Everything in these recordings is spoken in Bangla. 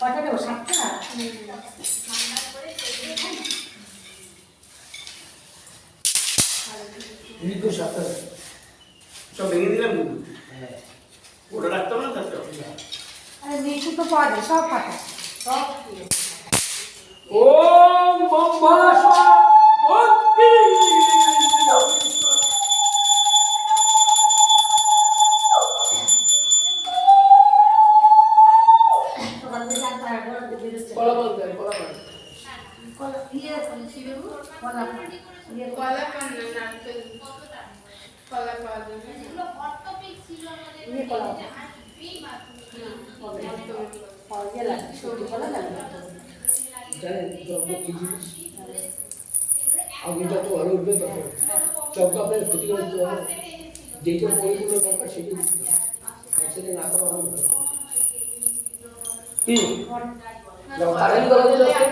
কটা দেবো সাতটা। সব ভেঙে দিলাম কিন্তু। ওটা রাখতে না আরে মিঠু তো পাওয়া যায় সব পাতা সব কলা ইয়ে কলা ইয়ে কলা পান না নারকেল কলা পাওয়া যাবে ইয়ে কলা পাওয়া ইয়ে লাগে সবজি কলা আপনি যত ভালো উঠবে তত যজ্ঞ আপনার ক্ষতি করে দরকার সেটা না করা ভালো কারেন্ট করা দিলে আছে।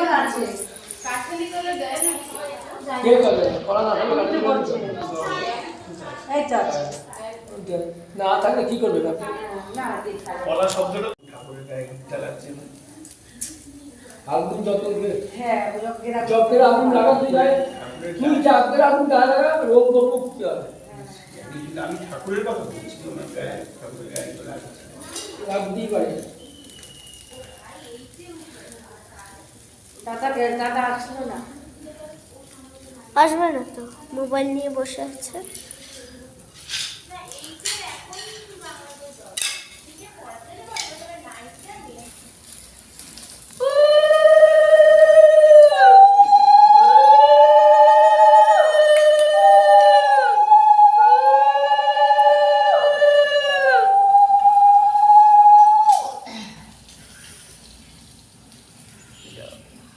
না। কে করবে করা না থাকলে এই তো না থাকলে কি না? কলা শব্দটা ঠাকুরের গায়ে ঘিটা আগুন যত হ্যাঁ আগুন। লাগাতে যায়। তুই যজ্ঞের আগুন লাগা রোগ রোগ মুক্তি হবে? আমি ঠাকুরের কথা বলছি ঠাকুরের গায়ে লাগতেই পারে। দাদা দাদা আসলো না। আসবে না তো মোবাইল নিয়ে বসে আছে।